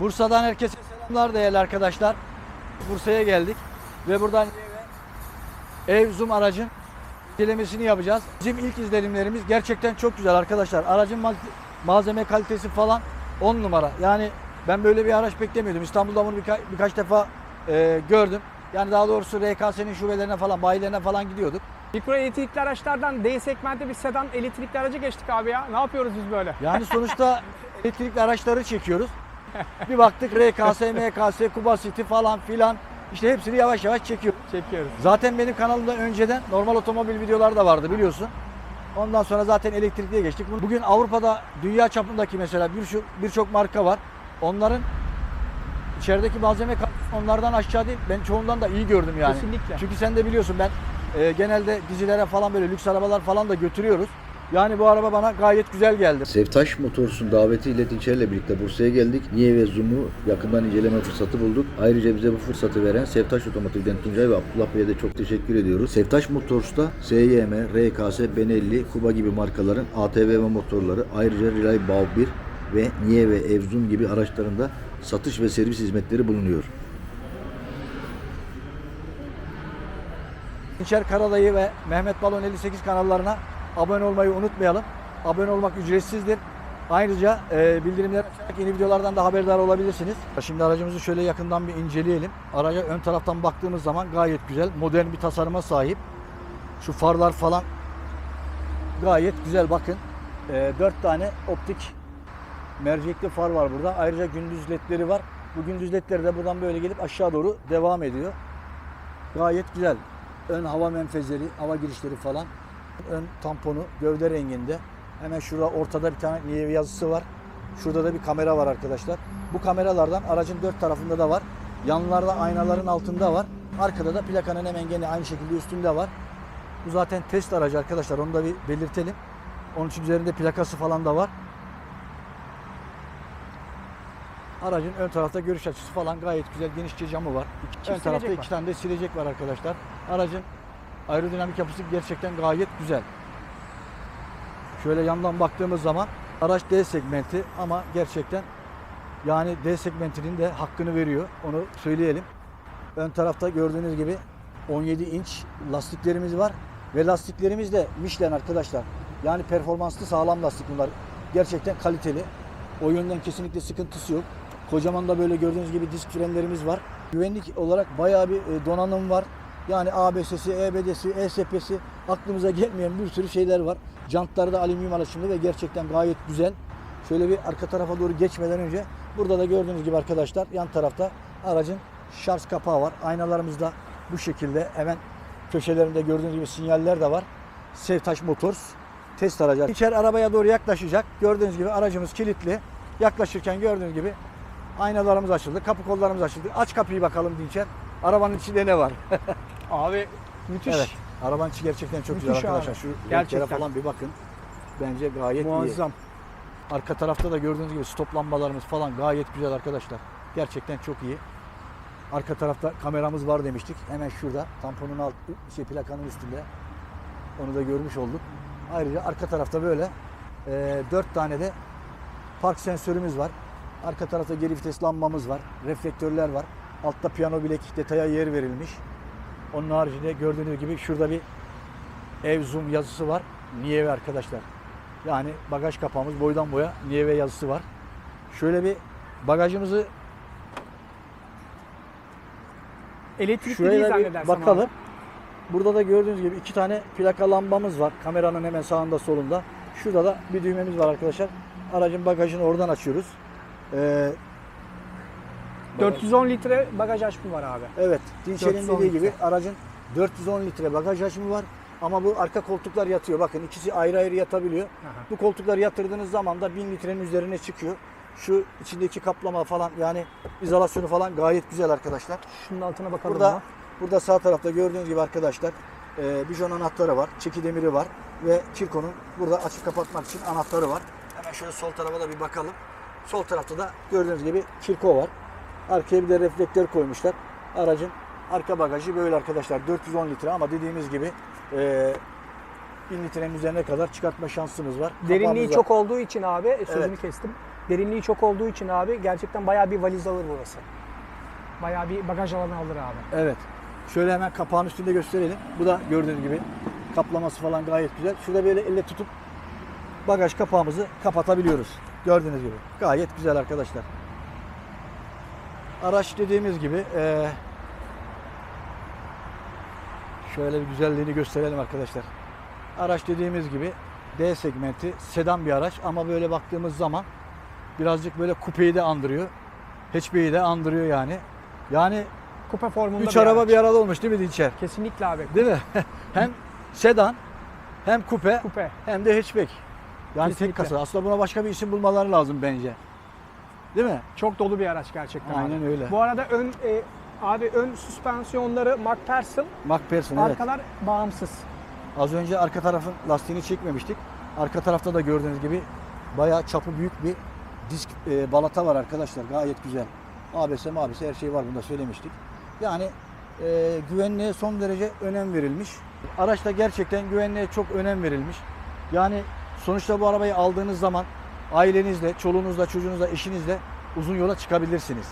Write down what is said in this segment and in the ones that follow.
Bursa'dan herkese selamlar değerli arkadaşlar. Bursa'ya geldik ve buradan ev zoom aracın incelemesini yapacağız. Bizim ilk izlenimlerimiz gerçekten çok güzel arkadaşlar. Aracın mal- malzeme kalitesi falan 10 numara. Yani ben böyle bir araç beklemiyordum. İstanbul'da bunu birka- birkaç defa e, gördüm. Yani daha doğrusu RKS'nin şubelerine falan, bayilerine falan gidiyorduk. Mikro elektrikli araçlardan D segmentte bir sedan elektrikli araca geçtik abi ya. Ne yapıyoruz biz böyle? Yani sonuçta elektrikli araçları çekiyoruz. Bir baktık RKS, MKS, Kuba City falan filan. İşte hepsini yavaş yavaş çekiyoruz. Çekiyoruz. Zaten benim kanalımda önceden normal otomobil videoları da vardı biliyorsun. Ondan sonra zaten elektrikliye geçtik. Bugün Avrupa'da dünya çapındaki mesela birçok birçok marka var. Onların içerideki malzeme onlardan aşağı değil. Ben çoğundan da iyi gördüm yani. Kesinlikle. Çünkü sen de biliyorsun ben e, genelde dizilere falan böyle lüks arabalar falan da götürüyoruz. Yani bu araba bana gayet güzel geldi. Sevtaş Motors'un davetiyle Dinçer'le birlikte Bursa'ya geldik. Niye ve Zoom'u yakından inceleme fırsatı bulduk. Ayrıca bize bu fırsatı veren Sevtaş Otomotiv'den Tuncay ve Abdullah Bey'e de çok teşekkür ediyoruz. Sevtaş Motors'ta SYM, RKS, Benelli, Kuba gibi markaların ATV motorları ayrıca Relay Bav 1 ve Niye ve Evzum gibi araçlarında satış ve servis hizmetleri bulunuyor. İlker Karadayı ve Mehmet Balon 58 kanallarına abone olmayı unutmayalım. Abone olmak ücretsizdir. Ayrıca e, bildirimler yeni videolardan da haberdar olabilirsiniz. Şimdi aracımızı şöyle yakından bir inceleyelim. Araca ön taraftan baktığımız zaman gayet güzel, modern bir tasarıma sahip. Şu farlar falan gayet güzel bakın. E, 4 tane optik mercekli far var burada. Ayrıca gündüz ledleri var. Bu gündüz ledleri de buradan böyle gelip aşağı doğru devam ediyor. Gayet güzel. Ön hava menfezleri, hava girişleri falan. Ön tamponu gövde renginde. Hemen şurada ortada bir tane niye yazısı var. Şurada da bir kamera var arkadaşlar. Bu kameralardan aracın dört tarafında da var. Yanlarda aynaların altında var. Arkada da plakanın hemen gene aynı şekilde üstünde var. Bu zaten test aracı arkadaşlar. Onu da bir belirtelim. Onun için üzerinde plakası falan da var. Aracın ön tarafta görüş açısı falan gayet güzel. Genişçe camı var. Çift ön tarafta iki tane de silecek var arkadaşlar. Aracın aerodinamik yapısı gerçekten gayet güzel. Şöyle yandan baktığımız zaman araç D segmenti ama gerçekten yani D segmentinin de hakkını veriyor. Onu söyleyelim. Ön tarafta gördüğünüz gibi 17 inç lastiklerimiz var ve lastiklerimiz de Michelin arkadaşlar. Yani performanslı sağlam lastik bunlar. Gerçekten kaliteli. O yönden kesinlikle sıkıntısı yok. Kocaman da böyle gördüğünüz gibi disk frenlerimiz var. Güvenlik olarak bayağı bir e, donanım var. Yani ABS'si, EBD'si, ESP'si aklımıza gelmeyen bir sürü şeyler var. Jantları da alüminyum alaşımlı ve gerçekten gayet güzel. Şöyle bir arka tarafa doğru geçmeden önce burada da gördüğünüz gibi arkadaşlar yan tarafta aracın şarj kapağı var. Aynalarımız da bu şekilde hemen köşelerinde gördüğünüz gibi sinyaller de var. Sevtaş Motors test aracı. İçer arabaya doğru yaklaşacak. Gördüğünüz gibi aracımız kilitli. Yaklaşırken gördüğünüz gibi aynalarımız açıldı. Kapı kollarımız açıldı. Aç kapıyı bakalım Dinçer. Arabanın içinde ne var? Abi müthiş. Evet. Arabanın içi gerçekten çok güzel Müthiş arkadaşlar. abi. Şu Gerçekten. falan bir bakın. Bence gayet iyi. Muazzam. Arka tarafta da gördüğünüz gibi stop lambalarımız falan gayet güzel arkadaşlar. Gerçekten çok iyi. Arka tarafta kameramız var demiştik. Hemen şurada tamponun alt şey plakanın üstünde. Onu da görmüş olduk. Ayrıca arka tarafta böyle e, 4 tane de park sensörümüz var. Arka tarafta geri vites lambamız var. Reflektörler var. Altta piyano bilek detaya yer verilmiş. Onun haricinde gördüğünüz gibi şurada bir ev zoom yazısı var. Niye arkadaşlar? Yani bagaj kapağımız boydan boya Nieve yazısı var. Şöyle bir bagajımızı Elektrikli değil şuraya bir zannedersem bakalım. abi. Burada da gördüğünüz gibi iki tane plaka lambamız var. Kameranın hemen sağında solunda. Şurada da bir düğmemiz var arkadaşlar. Aracın bagajını oradan açıyoruz. Ee, 410 litre bagaj hacmi var abi. Evet, Dinçer'in 410 dediği gibi litre. aracın 410 litre bagaj hacmi var. Ama bu arka koltuklar yatıyor. Bakın ikisi ayrı ayrı yatabiliyor. Aha. Bu koltukları yatırdığınız zaman da 1000 litrenin üzerine çıkıyor. Şu içindeki kaplama falan yani izolasyonu falan gayet güzel arkadaşlar. Şunun altına bakalım. Burada burada sağ tarafta gördüğünüz gibi arkadaşlar e, bijon anahtarı var, çeki demiri var ve Kirko'nun burada açıp kapatmak için anahtarı var. Hemen şöyle sol tarafa da bir bakalım. Sol tarafta da gördüğünüz gibi Kirko var. Arkaya bir de reflektör koymuşlar. Aracın arka bagajı böyle arkadaşlar 410 litre ama dediğimiz gibi e, 1000 litrenin üzerine kadar çıkartma şansımız var. Derinliği Kapağımız var. çok olduğu için abi sözünü Evet. kestim. Derinliği çok olduğu için abi gerçekten bayağı bir valiz alır burası. Bayağı bir bagaj alanı alır abi. Evet. Şöyle hemen kapağın üstünde gösterelim. Bu da gördüğünüz gibi kaplaması falan gayet güzel. Şurada böyle elle tutup bagaj kapağımızı kapatabiliyoruz. Gördüğünüz gibi. Gayet güzel arkadaşlar. Araç dediğimiz gibi eee, şöyle bir güzelliğini gösterelim arkadaşlar. Araç dediğimiz gibi D segmenti sedan bir araç ama böyle baktığımız zaman birazcık böyle kupeyi de andırıyor. HP'yi de andırıyor yani. Yani Kupa formunda Üç bir araba araç. bir arada olmuş değil mi Dinçer? Kesinlikle abi. Değil mi? hem sedan, hem kupe, Kupe. hem de hatchback. Yani tek Kesinlikle. kasa. Aslında buna başka bir isim bulmaları lazım bence. Değil mi? Çok dolu bir araç gerçekten abi. Aynen öyle. Bu arada ön e, abi ön süspansiyonları McPherson, McPherson evet. arkalar bağımsız. Az önce arka tarafın lastiğini çekmemiştik. Arka tarafta da gördüğünüz gibi bayağı çapı büyük bir disk e, balata var arkadaşlar. Gayet güzel. ABS mabs her şey var bunda söylemiştik. Yani e, güvenliğe son derece önem verilmiş. Araçta gerçekten güvenliğe çok önem verilmiş. Yani sonuçta bu arabayı aldığınız zaman ailenizle, çoluğunuzla, çocuğunuzla, eşinizle uzun yola çıkabilirsiniz.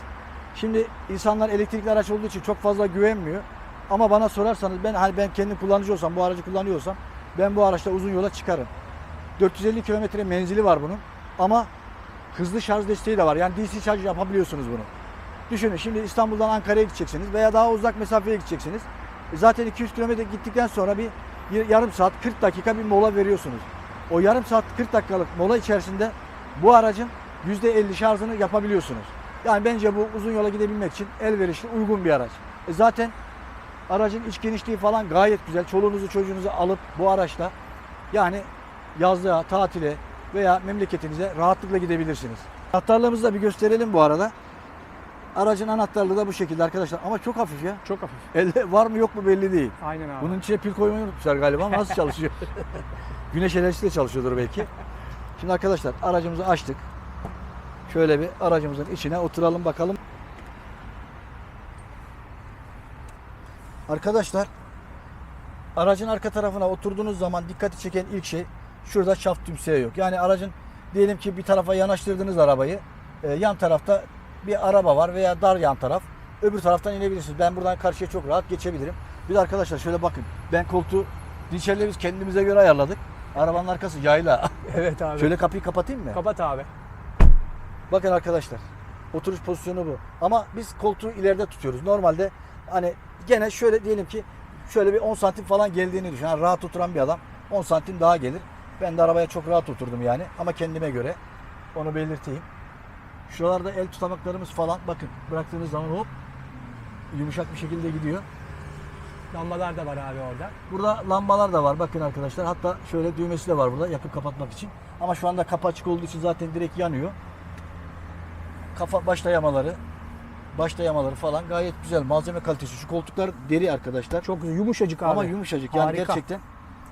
Şimdi insanlar elektrikli araç olduğu için çok fazla güvenmiyor. Ama bana sorarsanız ben hani ben kendim kullanıcı olsam, bu aracı kullanıyorsam ben bu araçla uzun yola çıkarım. 450 kilometre menzili var bunun ama hızlı şarj desteği de var. Yani DC şarj yapabiliyorsunuz bunu. Düşünün şimdi İstanbul'dan Ankara'ya gideceksiniz veya daha uzak mesafeye gideceksiniz. E Zaten 200 kilometre gittikten sonra bir, yarım saat 40 dakika bir mola veriyorsunuz. O yarım saat 40 dakikalık mola içerisinde bu aracın %50 şarjını yapabiliyorsunuz. Yani bence bu uzun yola gidebilmek için elverişli uygun bir araç. E zaten aracın iç genişliği falan gayet güzel. Çoluğunuzu çocuğunuzu alıp bu araçla yani yazlığa, tatile veya memleketinize rahatlıkla gidebilirsiniz. Anahtarlığımızı da bir gösterelim bu arada. Aracın anahtarlığı da bu şekilde arkadaşlar ama çok hafif ya. Çok hafif. Elde var mı yok mu belli değil. Aynen abi. Bunun içine pil koymayı unutmuşlar galiba nasıl çalışıyor? Güneş enerjisiyle çalışıyordur belki. Şimdi arkadaşlar aracımızı açtık. Şöyle bir aracımızın içine oturalım bakalım. Arkadaşlar aracın arka tarafına oturduğunuz zaman dikkati çeken ilk şey şurada şaft tümseği yok. Yani aracın diyelim ki bir tarafa yanaştırdınız arabayı. e, yan tarafta bir araba var veya dar yan taraf. Öbür taraftan inebilirsiniz. Ben buradan karşıya çok rahat geçebilirim. Bir de arkadaşlar şöyle bakın. Ben koltuğu dinçerle biz kendimize göre ayarladık. Arabanın arkası yayla. Evet abi. şöyle kapıyı kapatayım mı? Kapat abi. Bakın arkadaşlar. Oturuş pozisyonu bu. Ama biz koltuğu ileride tutuyoruz. Normalde hani gene şöyle diyelim ki şöyle bir 10 santim falan geldiğini düşün. Yani rahat oturan bir adam 10 santim daha gelir. Ben de arabaya çok rahat oturdum yani. Ama kendime göre. Onu belirteyim. Şuralarda el tutamaklarımız falan bakın bıraktığınız zaman hop yumuşak bir şekilde gidiyor. Lambalar da var abi orada. Burada lambalar da var bakın arkadaşlar. Hatta şöyle düğmesi de var burada yapıp kapatmak için. Ama şu anda kapı açık olduğu için zaten direkt yanıyor. Kafa baş dayamaları, baş dayamaları falan gayet güzel. Malzeme kalitesi. Şu koltuklar deri arkadaşlar. Çok yumuşacık abi. Ama yumuşacık yani Harika. gerçekten.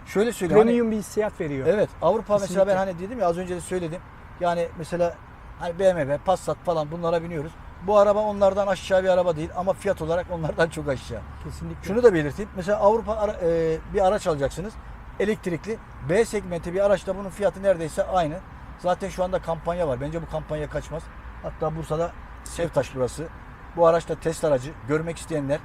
Şöyle söyleyeyim. hani- Premium bir hissiyat veriyor. Evet Avrupa mesela Kesinlikle. ben hani dedim ya az önce de söyledim. Yani mesela hani BMW, Passat falan bunlara biniyoruz. Bu araba onlardan aşağı bir araba değil ama fiyat olarak onlardan çok aşağı. Kesinlikle. Şunu da belirteyim. Mesela Avrupa ara- e, bir araç alacaksınız. Elektrikli. B segmenti bir araçta bunun fiyatı neredeyse aynı. Zaten şu anda kampanya var. Bence bu kampanya kaçmaz. Hatta Bursa'da Sevtaş burası. Bu araçta test aracı. Görmek isteyenler,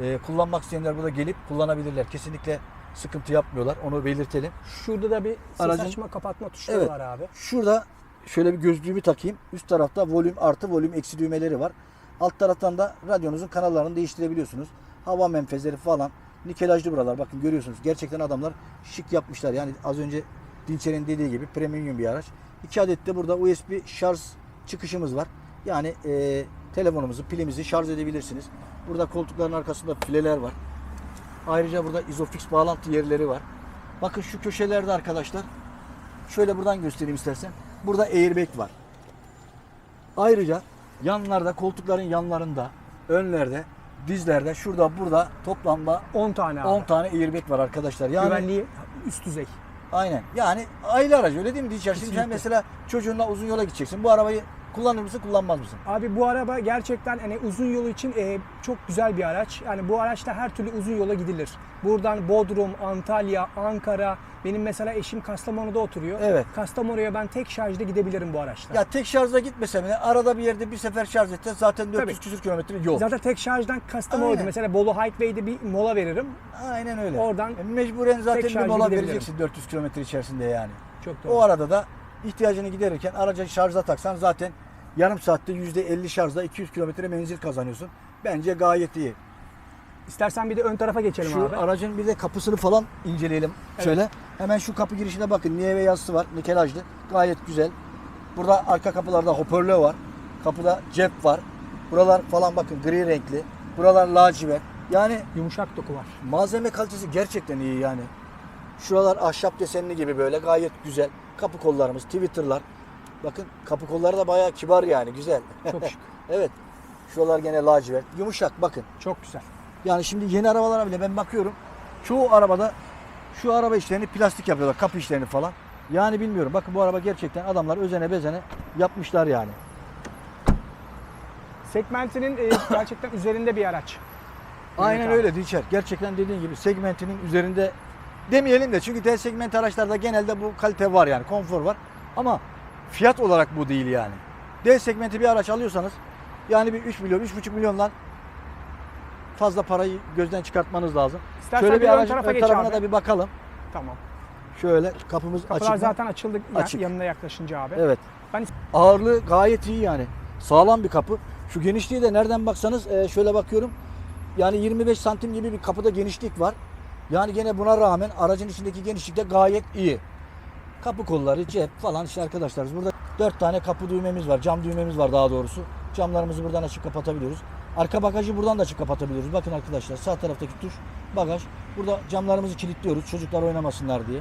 e, kullanmak isteyenler burada gelip kullanabilirler. Kesinlikle sıkıntı yapmıyorlar. Onu belirtelim. Şurada da bir ses Aracın- açma kapatma tuşları Evet. var abi. Şurada şöyle bir gözlüğümü takayım. Üst tarafta volüm artı volüm eksi düğmeleri var. Alt taraftan da radyonuzun kanallarını değiştirebiliyorsunuz. Hava menfezleri falan. Nikelajlı buralar. Bakın görüyorsunuz. Gerçekten adamlar şık yapmışlar. Yani az önce Dinçer'in dediği gibi premium bir araç. İki adet de burada USB şarj çıkışımız var. Yani e, telefonumuzu, pilimizi şarj edebilirsiniz. Burada koltukların arkasında fileler var. Ayrıca burada izofix bağlantı yerleri var. Bakın şu köşelerde arkadaşlar Şöyle buradan göstereyim istersen. Burada airbag var. Ayrıca yanlarda, koltukların yanlarında, önlerde, dizlerde, şurada, burada toplamda 10 tane abi. 10 tane airbag var arkadaşlar. Yani Güvenliği üst düzey. aynen. Yani aile aracı öyle değil mi? Şimdi sen Kesinlikle. mesela çocuğunla uzun yola gideceksin. Bu arabayı Kullanır mısın, kullanmaz mısın? Abi bu araba gerçekten hani uzun yolu için e, çok güzel bir araç. Yani bu araçta her türlü uzun yola gidilir. Buradan Bodrum, Antalya, Ankara. Benim mesela eşim Kastamonu'da oturuyor. Evet. Kastamonu'ya ben tek şarjda gidebilirim bu araçla. Ya tek şarjla gitmesem bile arada bir yerde bir sefer şarj etsen zaten 400 Tabii. küsür kilometre yol. Zaten tek şarjdan Kastamonu'da Aynen. mesela Bolu Highway'de bir mola veririm. Aynen öyle. Oradan E, mecburen zaten bir şarjla mola gidebilirim. vereceksin 400 kilometre içerisinde yani. Çok doğru. O arada da ihtiyacını giderirken aracı şarja taksan zaten yarım saatte %50 şarjla 200 kilometre menzil kazanıyorsun. Bence gayet iyi. İstersen bir de ön tarafa geçelim Şu abi. aracın bir de kapısını falan inceleyelim. Şöyle. Hemen şu kapı girişine bakın. Nieve yazısı var. Nikelajlı. Gayet güzel. Burada arka kapılarda hoparlör var. Kapıda cep var. Buralar falan bakın gri renkli. Buralar lacivert. Yani Yumuşak doku var. malzeme kalitesi gerçekten iyi yani. Şuralar ahşap desenli gibi böyle gayet güzel. Kapı kollarımız, Twitter'lar. Bakın kapı kolları da bayağı kibar yani güzel. Çok şık. evet. Şuralar gene lacivert. Yumuşak bakın. Çok güzel. Yani şimdi yeni arabalara bile ben bakıyorum. Çoğu arabada şu araba işlerini plastik yapıyorlar. Kapı işlerini falan. Yani bilmiyorum. Bakın bu araba gerçekten adamlar özene bezene yapmışlar yani. Segmentinin e, gerçekten üzerinde bir araç. Aynen öyle Dilşer. Gerçekten dediğin gibi segmentinin üzerinde demeyelim de çünkü D segment araçlarda genelde bu kalite var yani konfor var. Ama fiyat olarak bu değil yani. D segmenti bir araç alıyorsanız yani bir 3 milyon, 3,5 milyondan fazla parayı gözden çıkartmanız lazım. İstersen Şöyle bir bir aracın tarafa ön tarafına abi. da bir bakalım. Tamam. Şöyle kapımız Kapılar açık. mı? zaten açıldı Açık. yanına yaklaşınca abi. Evet. Ben Ağırlığı gayet iyi yani. Sağlam bir kapı. Şu genişliği de nereden baksanız e, şöyle bakıyorum. Yani 25 santim gibi bir kapıda genişlik var. Yani gene buna rağmen aracın içindeki genişlik de gayet iyi. Kapı kolları, cep falan işte arkadaşlar. Burada 4 tane kapı düğmemiz var. Cam düğmemiz var daha doğrusu. Camlarımızı buradan açıp kapatabiliyoruz. Arka bagajı buradan da açıp kapatabiliyoruz. Bakın arkadaşlar sağ taraftaki tuş bagaj. Burada camlarımızı kilitliyoruz çocuklar oynamasınlar diye.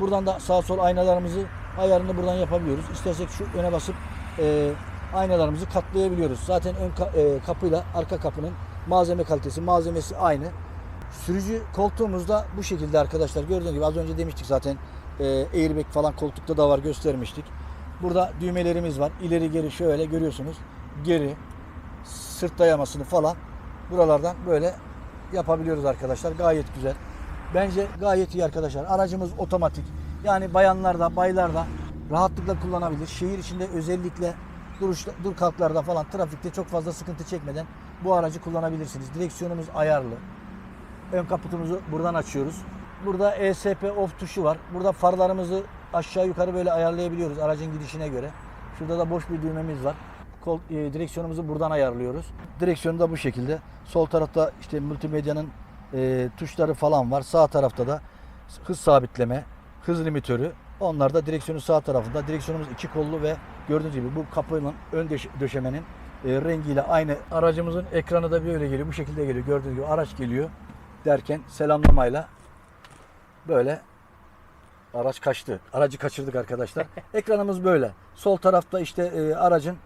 Buradan da sağ sol aynalarımızı ayarını buradan yapabiliyoruz. İstersek şu öne basıp e, aynalarımızı katlayabiliyoruz. Zaten ön ka- e, kapıyla arka kapının malzeme kalitesi, malzemesi aynı. Sürücü koltuğumuzda bu şekilde arkadaşlar. Gördüğünüz gibi az önce demiştik zaten e, airbag falan koltukta da var göstermiştik. Burada düğmelerimiz var. İleri geri şöyle görüyorsunuz. Geri, sırt dayamasını falan buralardan böyle yapabiliyoruz arkadaşlar. Gayet güzel. Bence gayet iyi arkadaşlar. Aracımız otomatik. Yani bayanlar da baylar da rahatlıkla kullanabilir. Şehir içinde özellikle duruş, dur kalklarda falan trafikte çok fazla sıkıntı çekmeden bu aracı kullanabilirsiniz. Direksiyonumuz ayarlı. Ön kaputumuzu buradan açıyoruz. Burada ESP off tuşu var. Burada farlarımızı aşağı yukarı böyle ayarlayabiliyoruz aracın gidişine göre. Şurada da boş bir düğmemiz var. Kol, e, direksiyonumuzu buradan ayarlıyoruz. Direksiyonu da bu şekilde. Sol tarafta işte multimedyanın e, tuşları falan var. Sağ tarafta da hız sabitleme, hız limitörü. Onlar da direksiyonun sağ tarafında. Direksiyonumuz iki kollu ve gördüğünüz gibi bu kapının ön döş- döşemenin e, rengiyle aynı. Aracımızın ekranı da böyle geliyor. Bu şekilde geliyor. Gördüğünüz gibi araç geliyor derken selamlamayla böyle araç kaçtı. Aracı kaçırdık arkadaşlar. Ekranımız böyle. Sol tarafta işte e, aracın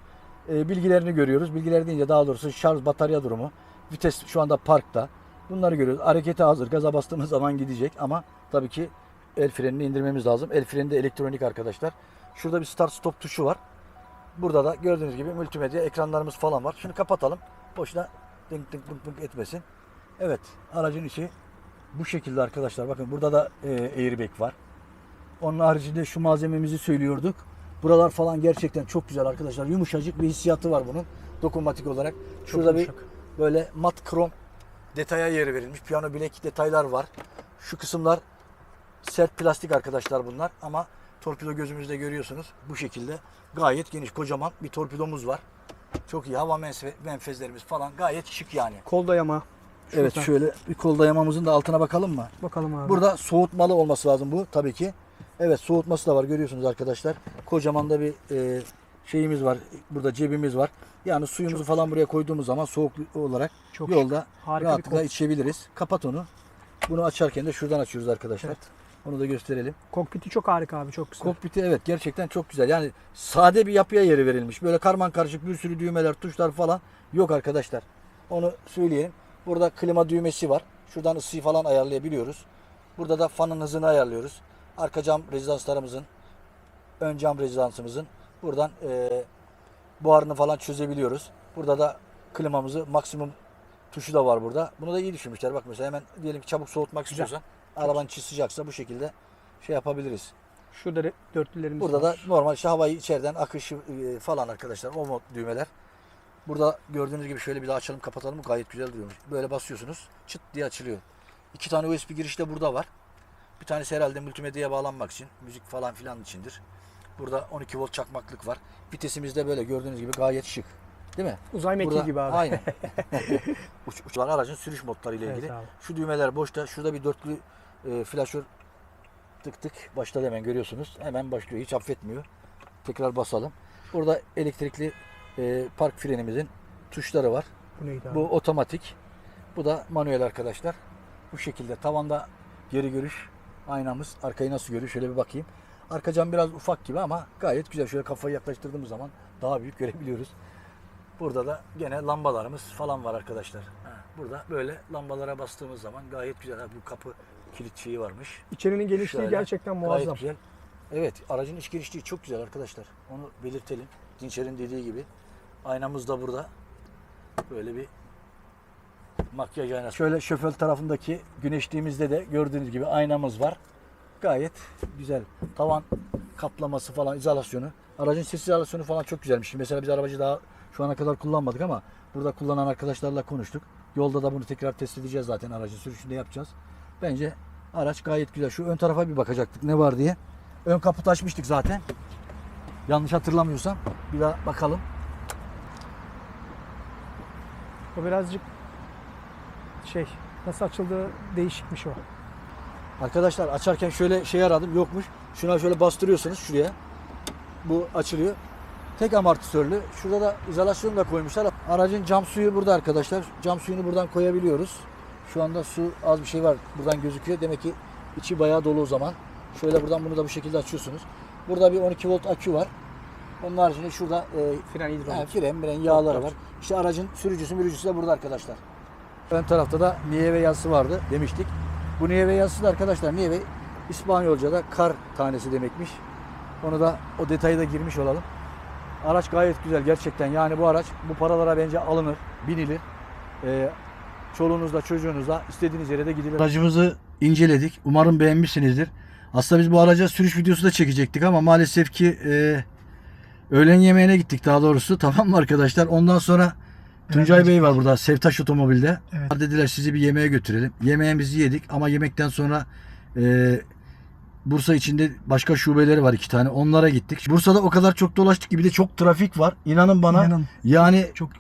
e, bilgilerini görüyoruz. Bilgiler deyince daha doğrusu şarj batarya durumu. Vites şu anda parkta. Bunları görüyoruz. Harekete hazır. Gaza bastığımız zaman gidecek ama tabii ki el frenini indirmemiz lazım. El freni de elektronik arkadaşlar. Şurada bir start stop tuşu var. Burada da gördüğünüz gibi multimedya ekranlarımız falan var. Şunu kapatalım. Boşuna dink dink dink dink etmesin. Evet aracın içi bu şekilde arkadaşlar. Bakın burada da e, airbag var. Onun haricinde şu malzememizi söylüyorduk. Buralar falan gerçekten çok güzel arkadaşlar. Yumuşacık bir hissiyatı var bunun dokunmatik olarak. Şurada yumuşak. bir böyle mat krom detaya yer verilmiş. Piyano bilek detaylar var. Şu kısımlar sert plastik arkadaşlar bunlar ama torpido gözümüzde görüyorsunuz. Bu şekilde gayet geniş kocaman bir torpidomuz var. Çok iyi hava menfe- menfezlerimiz falan gayet şık yani. Kol dayama. Evet Şurada. şöyle bir kol dayamamızın da altına bakalım mı? Bakalım abi. Burada soğutmalı olması lazım bu tabii ki. Evet soğutması da var görüyorsunuz arkadaşlar. Kocaman da bir e, şeyimiz var. Burada cebimiz var. Yani suyumuzu falan buraya koyduğumuz zaman soğuk olarak Çok yolda rahatlıkla içebiliriz. Kapat onu. Bunu açarken de şuradan açıyoruz arkadaşlar. Evet. Onu da gösterelim. Kokpiti çok harika abi çok güzel. Kokpiti evet gerçekten çok güzel. Yani sade bir yapıya yeri verilmiş. Böyle karman karışık bir sürü düğmeler, tuşlar falan yok arkadaşlar. Onu söyleyelim. Burada klima düğmesi var. Şuradan ısıyı falan ayarlayabiliyoruz. Burada da fanın hızını ayarlıyoruz. Arka cam rezidanslarımızın, ön cam rezidansımızın buradan e, buharını falan çözebiliyoruz. Burada da klimamızı maksimum tuşu da var burada. Bunu da iyi düşünmüşler. Bak mesela hemen diyelim ki çabuk soğutmak Güzel. istiyorsan arabanın içi sıcaksa bu şekilde şey yapabiliriz. Şurada dörtlülerimiz Burada da var. normal işte havayı içeriden akışı e, falan arkadaşlar o mod düğmeler. Burada gördüğünüz gibi şöyle bir daha açalım kapatalım gayet güzel duruyormuş. Böyle basıyorsunuz çıt diye açılıyor. İki tane USB girişi de burada var. Bir tanesi herhalde multimedyaya bağlanmak için, müzik falan filan içindir. Burada 12 volt çakmaklık var. Vitesimiz de böyle gördüğünüz gibi gayet şık. Değil mi? Uzay mekiği Burada- gibi abi. Aynen. Uç, uçlar aracın sürüş modları ile Evet ilgili. abi. Şu düğmeler boşta. Şurada bir dörtlü e, flaşör tık tık başladı hemen görüyorsunuz. Hemen başlıyor. Hiç affetmiyor. Tekrar basalım. Burada elektrikli e, park frenimizin tuşları var. Bu neydi abi? Bu otomatik. Bu da manuel arkadaşlar. Bu şekilde tavanda geri görüş aynamız. Arkayı nasıl görüyor? Şöyle bir bakayım. Arka cam biraz ufak gibi ama gayet güzel. Şöyle kafayı yaklaştırdığımız zaman daha büyük görebiliyoruz. Burada da gene lambalarımız falan var arkadaşlar. Burada böyle lambalara bastığımız zaman gayet güzel. Ha, bu kapı kilit şeyi varmış. İçerinin genişliği Şöyle, gerçekten muazzam. Gayet güzel. Evet aracın iç genişliği çok güzel arkadaşlar. Onu belirtelim. Dinçer'in dediği gibi. Aynamız da burada. Böyle bir makyaj aynası. Şöyle şoför tarafındaki güneşliğimizde de gördüğünüz gibi aynamız var. Gayet güzel. Tavan kaplaması falan izolasyonu. Aracın ses izolasyonu falan çok güzelmiş. Mesela biz arabacı daha şu ana kadar kullanmadık ama burada kullanan arkadaşlarla konuştuk. Yolda da bunu tekrar test edeceğiz zaten aracın sürüşünde yapacağız. Bence araç gayet güzel. Şu ön tarafa bir bakacaktık ne var diye. Ön kaput açmıştık zaten. Yanlış hatırlamıyorsam. Bir daha bakalım. O birazcık şey nasıl açıldığı değişikmiş o. Arkadaşlar açarken şöyle şey aradım yokmuş. Şuna şöyle bastırıyorsunuz şuraya. Bu açılıyor. Tek amortisörlü. Şurada da izolasyon da koymuşlar. Aracın cam suyu burada arkadaşlar. Cam suyunu buradan koyabiliyoruz. Şu anda su az bir şey var. Buradan gözüküyor. Demek ki içi bayağı dolu o zaman. Şöyle buradan bunu da bu şekilde açıyorsunuz. Burada bir 12 volt akü var. Onun haricinde şurada e, Fren hidrolik. Ha, fren, fren yağları var. İşte aracın sürücüsü mürücüsü de burada arkadaşlar. Ön tarafta da Nieve yazısı vardı demiştik. Bu Nieve yazısı da arkadaşlar Nieve İspanyolca'da kar tanesi demekmiş. Onu da o detayı da girmiş olalım. Araç gayet güzel gerçekten. Yani bu araç bu paralara bence alınır, binilir. Ee, çoluğunuzla çocuğunuzla istediğiniz yere de gidilir. Aracımızı inceledik. Umarım beğenmişsinizdir. Aslında biz bu araca sürüş videosu da çekecektik ama maalesef ki e, öğlen yemeğine gittik daha doğrusu. Tamam mı arkadaşlar? Ondan sonra Tuncay Bey var burada Sevtaş Otomobil'de. Evet. Dediler sizi bir yemeğe götürelim. Yemeğimizi yedik ama yemekten sonra e, Bursa içinde başka şubeleri var iki tane. Onlara gittik. Bursa'da o kadar çok dolaştık ki bir de çok trafik var. İnanın bana. İnanın. Yani Çok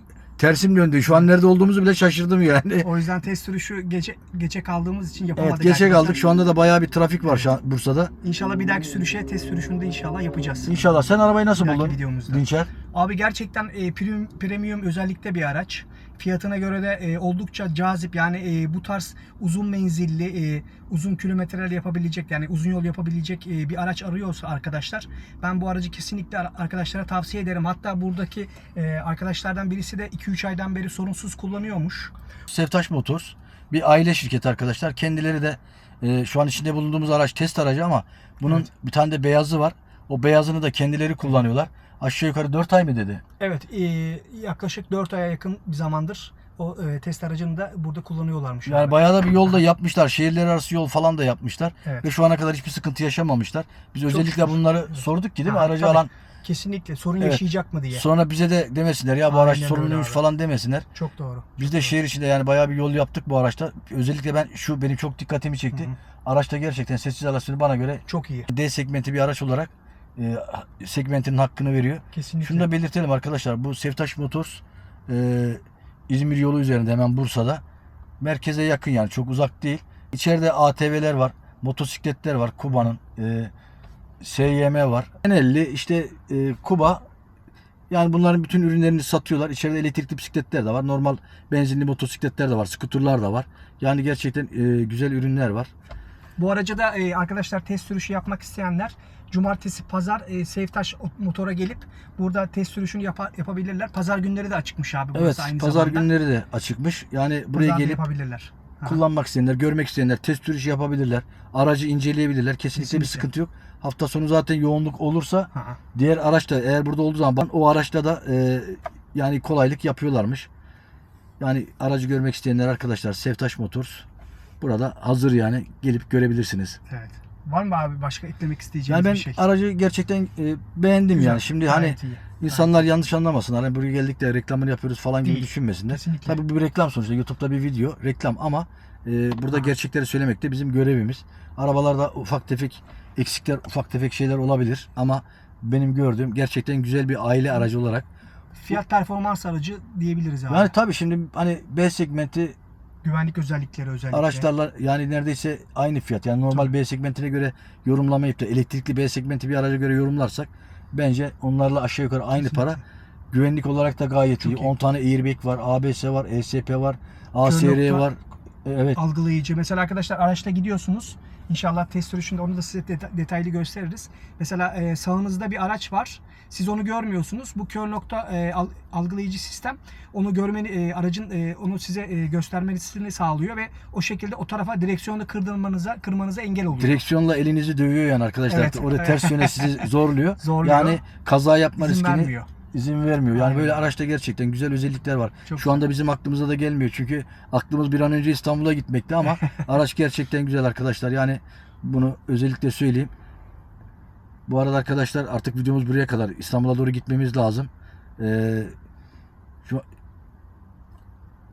tersim döndü. Şu an nerede olduğumuzu bile şaşırdım yani. o yüzden test sürüşü gece gece kaldığımız için yapamadık. Evet arkadaşlar. kaldık. Şu anda da bayağı bir trafik var şu an Bursa'da. İnşallah bir dahaki sürüşe test sürüşünde inşallah yapacağız. İnşallah. Sen arabayı nasıl buldun? videomuzda. Dinçer. Abi gerçekten e, premium, premium özellikle bir araç. Fiyatına göre de e, oldukça cazip. Yani e, bu tarz uzun menzilli, e, uzun kilometreler yapabilecek yani uzun yol yapabilecek e, bir araç arıyorsa arkadaşlar ben bu aracı kesinlikle ar- arkadaşlara tavsiye ederim. Hatta buradaki e, arkadaşlardan birisi de 2-3 aydan beri sorunsuz kullanıyormuş. Sevtaş Motors bir aile şirketi arkadaşlar. Kendileri de e, şu an içinde bulunduğumuz araç test aracı ama bunun Evet. bir tane de beyazı var. O beyazını da kendileri kullanıyorlar. Aşağı yukarı 4 ay mı dedi? Evet e, yaklaşık 4 aya yakın bir zamandır o e, test aracını da burada kullanıyorlarmış. Yani abi. bayağı da bir yol da yapmışlar. Şehirler arası yol falan da yapmışlar. Evet. Ve şu ana kadar hiçbir sıkıntı yaşamamışlar. Biz özellikle şükür. bunları Evet. sorduk ki değil mi? Ha, Aracı tabii. alan Kesinlikle sorun Evet. yaşayacak mı diye. sonra bize de demesinler ya bu araç Aynen sorunluymuş öyle abi. falan demesinler. Çok doğru. Biz de şehir içinde yani bayağı bir yol yaptık bu araçta. Özellikle ben şu benim çok dikkatimi çekti. Hı hı. Araçta gerçekten sessiz alasyonu bana göre Çok iyi. D segmenti bir araç olarak e, segmentinin hakkını veriyor. Kesinlikle. Şunu da belirtelim arkadaşlar. Bu Sevtaş Motors e, İzmir yolu üzerinde hemen Bursa'da. Merkeze yakın yani çok uzak değil. İçeride ATV'ler var. Motosikletler var. Kuba'nın. E, SYM var. Enelli işte e, Kuba yani bunların bütün ürünlerini satıyorlar. İçeride elektrikli bisikletler de var. Normal benzinli motosikletler de var. Skuturlar da var. Yani gerçekten e, güzel ürünler var. Bu araca da e, arkadaşlar test sürüşü yapmak isteyenler cumartesi pazar e, Seyftaş motora gelip burada test sürüşünü yapa- yapabilirler. Pazar günleri de açıkmış abi Evet, aynı pazar zamanda. günleri de açıkmış. Yani buraya da gelip yapabilirler. Aha. kullanmak isteyenler, görmek isteyenler test sürüşü yapabilirler. Aracı inceleyebilirler. Kesinlikle, bir Kesinlikle. sıkıntı yok. Hafta sonu zaten yoğunluk olursa Ha. diğer araçta eğer burada olduğu zaman o araçta da e, yani kolaylık yapıyorlarmış. Yani aracı görmek isteyenler arkadaşlar Sevtaş Motors burada hazır yani gelip görebilirsiniz. Evet. Var mı abi başka eklemek isteyeceğiniz Yani ben bir şey? aracı gerçekten e, beğendim Güzel, yani. Şimdi hani gayet iyi. insanlar yanlış anlamasın. Hani buraya geldik de reklamını yapıyoruz falan gibi Değil. düşünmesinler. Kesinlikle. Tabii bu bir reklam sonuçta. YouTube'da bir video, reklam ama e, burada Aha. gerçekleri söylemek de bizim görevimiz. Arabalarda ufak tefek eksikler, ufak tefek şeyler olabilir ama benim gördüğüm gerçekten güzel bir aile aracı olarak. Fiyat performans aracı diyebiliriz abi. Yani tabii şimdi hani B segmenti Güvenlik özellikleri özellikle. araçlarla yani neredeyse aynı fiyat. Yani normal Tabii. B segmentine göre yorumlamayıp da elektrikli B segmenti bir araca göre yorumlarsak bence onlarla aşağı yukarı aynı Kesinlikle. para. Güvenlik olarak da gayet Çok iyi. iyi. 10 tane airbag var, ABS var, ESP var, ASR var. Evet. algılayıcı. Mesela arkadaşlar araçta gidiyorsunuz. İnşallah test sürüşünde onu da size deta- detaylı gösteririz. Mesela e, sağınızda bir araç var. Siz onu görmüyorsunuz. Bu kör nokta e, al- algılayıcı sistem onu görmeni e, aracın e, onu size e, göstermesini sağlıyor ve o şekilde o tarafa direksiyonu kırdırmanıza kırmanıza engel oluyor. Direksiyonla elinizi dövüyor yani arkadaşlar. Evet. Orada ters yöne sizi zorluyor. Zorluyor. Yani kaza yapma İzin riskini vermiyor. İzin vermiyor. Yani Aynen. böyle araçta gerçekten güzel özellikler var. Çok Şu anda bizim aklımıza da gelmiyor. Çünkü aklımız bir an önce İstanbul'a gitmekti ama araç gerçekten güzel arkadaşlar. Yani bunu özellikle söyleyeyim. Bu arada arkadaşlar artık videomuz buraya kadar. İstanbul'a doğru gitmemiz lazım. Ee, şu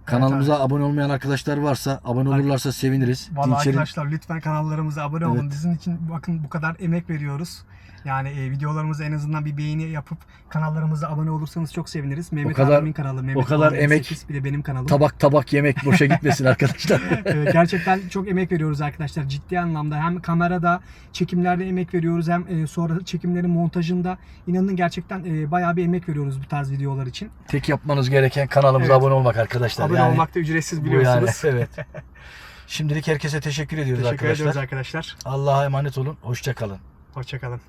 kanalımıza abone olmayan arkadaşlar varsa abone Ar- olurlarsa seviniriz. Vallahi Dinçer'in- arkadaşlar lütfen kanallarımıza abone olun. Evet. İçin bakın bu kadar emek veriyoruz. Yani e, videolarımıza en azından bir beğeni yapıp kanallarımıza abone olursanız çok seviniriz. Mehmet kadar- abimin kanalı, Mehmet kadar Doğan emek- 58, bir de benim kanalım. tabak tabak yemek boşa gitmesin arkadaşlar. Evet, gerçekten çok emek veriyoruz arkadaşlar ciddi anlamda. Hem kamerada, çekimlerde emek veriyoruz hem e, sonra çekimlerin montajında. İnanın gerçekten e, bayağı bir emek veriyoruz bu tarz videolar için. Tek yapmanız gereken kanalımıza Evet. abone olmak arkadaşlar. Abone yani, olmak da ücretsiz biliyorsunuz. yani, evet. Şimdilik herkese teşekkür ediyoruz Teşekkür arkadaşlar. ediyoruz arkadaşlar. Allah'a emanet olun. Hoşça kalın. Hoşçakalın.